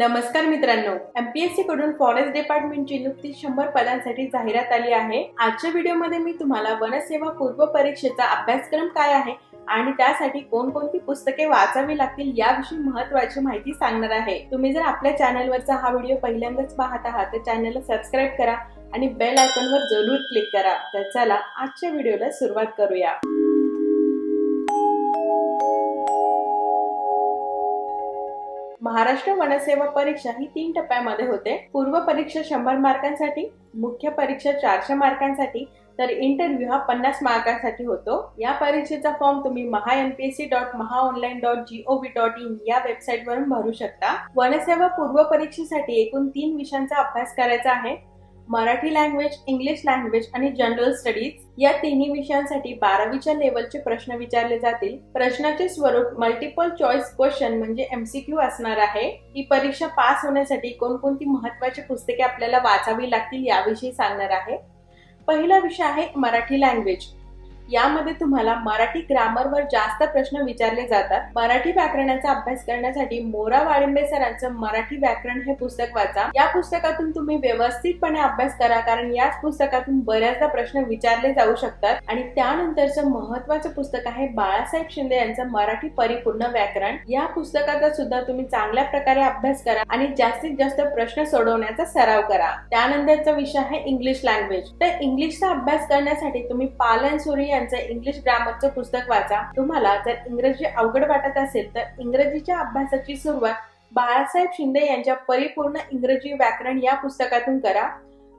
नमस्कार मित्रांनो. एमपीएससी कडून फॉरेस्ट डिपार्टमेंटची नुकतीच शंभर पदांसाठी जाहिरात आली आहे. आजच्या व्हिडिओमध्ये मी तुम्हाला वनसेवा पूर्व परीक्षेचा अभ्यासक्रम काय आहे आणि त्यासाठी कोणकोणती पुस्तके वाचावी लागतील याविषयी महत्वाची माहिती सांगणार आहे. तुम्ही जर आपल्या चॅनलवरचा हा व्हिडिओ पहिल्यांदाच पाहत आहात तर चॅनलला सबस्क्राईब करा आणि बेल आयकॉनवर जरूर क्लिक करा. तर चला आजच्या व्हिडिओला सुरुवात करूया. महाराष्ट्र वनसेवा परीक्षा ही तीन टप्प्यामध्ये होते. पूर्व परीक्षा शंभर मार्कांसाठी मुख्य परीक्षा चारशे मार्कांसाठी तर इंटरव्ह्यू हा पन्नास मार्कांसाठी होतो. या परीक्षेचा फॉर्म तुम्ही Maha MPSC dot Maha online dot GOV dot in या वेबसाईट वरून भरू शकता. वनसेवा पूर्व परीक्षेसाठी एकूण तीन विषयांचा अभ्यास करायचा आहे. मराठी लँग्वेज इंग्लिश लँग्वेज आणि जनरल स्टडीज या तिन्ही विषयांसाठी बारावीच्या लेवलचे प्रश्न विचारले जातील. प्रश्नाचे स्वरूप मल्टिपल चॉईस क्वेश्चन म्हणजे एमसीक्यू असणार आहे. ही परीक्षा पास होण्यासाठी कोणकोणती महत्वाची पुस्तके आपल्याला वाचावी लागतील याविषयी सांगणार आहे. पहिला विषय आहे मराठी लँग्वेज यामध्ये तुम्हाला मराठी ग्रामरवर जास्त प्रश्न विचारले जातात. मराठी व्याकरणाचा अभ्यास करण्यासाठी मोरा वाळिंबे सरांचं मराठी व्याकरण हे पुस्तक वाचा. या पुस्तकातून तुम्ही व्यवस्थितपणे अभ्यास करा कारण याच पुस्तकातून बऱ्याचदा प्रश्न विचारले जाऊ शकतात. आणि त्यानंतरचं महत्वाचं पुस्तक आहे बाळासाहेब शिंदे यांचं मराठी परिपूर्ण व्याकरण. या पुस्तकाचा सुद्धा तुम्ही चांगल्या प्रकारे अभ्यास करा आणि जास्तीत जास्त प्रश्न सोडवण्याचा सराव करा. त्यानंतरचा विषय आहे इंग्लिश लँग्वेज. तर इंग्लिशचा अभ्यास करण्यासाठी तुम्ही पालन सूर्य यांचं इंग्लिश ग्रामरचं पुस्तक वाचा. तुम्हाला जर इंग्रजी अवघड वाटत असेल तर इंग्रजीच्या अभ्यासाची सुरुवात बाळासाहेब शिंदे यांच्या परिपूर्ण इंग्रजी व्याकरण या पुस्तकातून करा.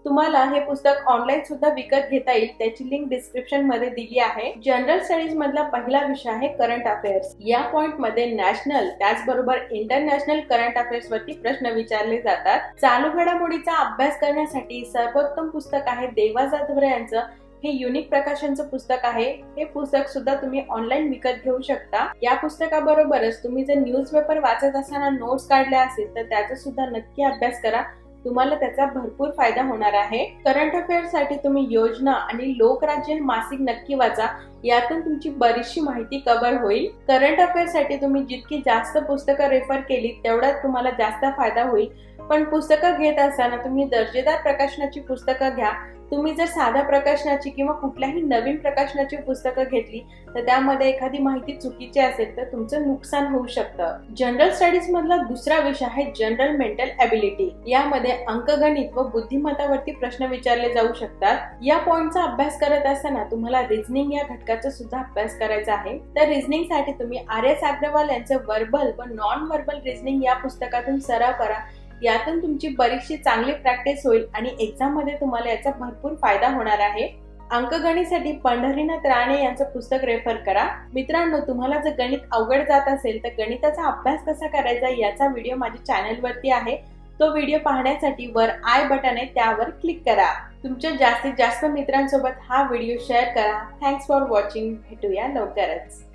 तुम्हाला हे पुस्तक ऑनलाईन सुद्धा विकत घेता येईल. त्याची लिंक डिस्क्रिप्शनमध्ये दिली आहे. जनरल स्टडीज मधला पहिला विषय आहे करंट अफेअर्स या पॉइंटमध्ये नॅशनल त्याचबरोबर इंटरनॅशनल करंट अफेअर्स वरती प्रश्न विचारले जातात. चालू घडामोडीचा अभ्यास करण्यासाठी सर्वोत्तम पुस्तक आहे देवा जाधव यांचं हे युनिक प्रकाशनचं पुस्तक आहे. हे पुस्तक सुद्धा तुम्ही ऑनलाईन विकत घेऊ शकता. या पुस्तकाबरोबरच तुम्ही जर न्यूज पेपर वाचत असताना नोट्स काढल्या असेल तर त्याचा सुद्धा नक्की अभ्यास करा. तुम्हाला त्याचा भरपूर फायदा होणार आहे. करंट अफेअरसाठी तुम्ही योजना आणि लोकराज्य मासिक नक्की वाचा. यातून तुमची बरीचशी माहिती कव्हर होईल. करंट अफेअरसाठी तुम्ही जितकी जास्त पुस्तकं रेफर केली तेवढा तुम्हाला जास्त फायदा होईल. पण पुस्तकं घेत असताना तुम्ही दर्जेदार प्रकाशनाची पुस्तकं घ्या. तुम्ही जर साध्या प्रकाशनाची किंवा कुठल्याही नवीन प्रकाशनाची पुस्तकं घेतली तर त्यामध्ये एखादी माहिती चुकीची असेल तर तुमचं नुकसान होऊ शकतं. जनरल स्टडीज मधला दुसरा विषय आहे जनरल मेंटल ॲबिलिटी यामध्ये अंकगणित व बुद्धिमत्तावरती प्रश्न विचारले जाऊ शकतात. या पॉइंटचा अभ्यास करत असताना तुम्हाला रिझनिंग या घटकाचा सुद्धा अभ्यास करायचा आहे. तर रिझनिंगसाठी तुम्ही आर एस अग्रवाल यांचं वर्बल व नॉन वर्बल रिझनिंग या पुस्तकातून सराव करा. यातून तुमची बरीचशी चांगली प्रॅक्टिस होईल आणि एक्झाममध्ये तुम्हाला याचा भरपूर फायदा होणार आहे. अंकगणितसाठी पंढरीनाथ राणे यांचं पुस्तक रेफर करा. मित्रांनो तुम्हाला जर गणित अवघड जात असेल तर गणिताचा अभ्यास कसा करायचा याचा व्हिडिओ माझ्या चॅनलवरती आहे. तो व्हिडिओ पाहण्यासाठी वर आय बटन आहे त्यावर क्लिक करा. तुमच्या जास्तीत जास्त मित्रांसोबत हा व्हिडिओ शेअर करा. थँक्स फॉर वॉचिंग भेटूया लवकरच.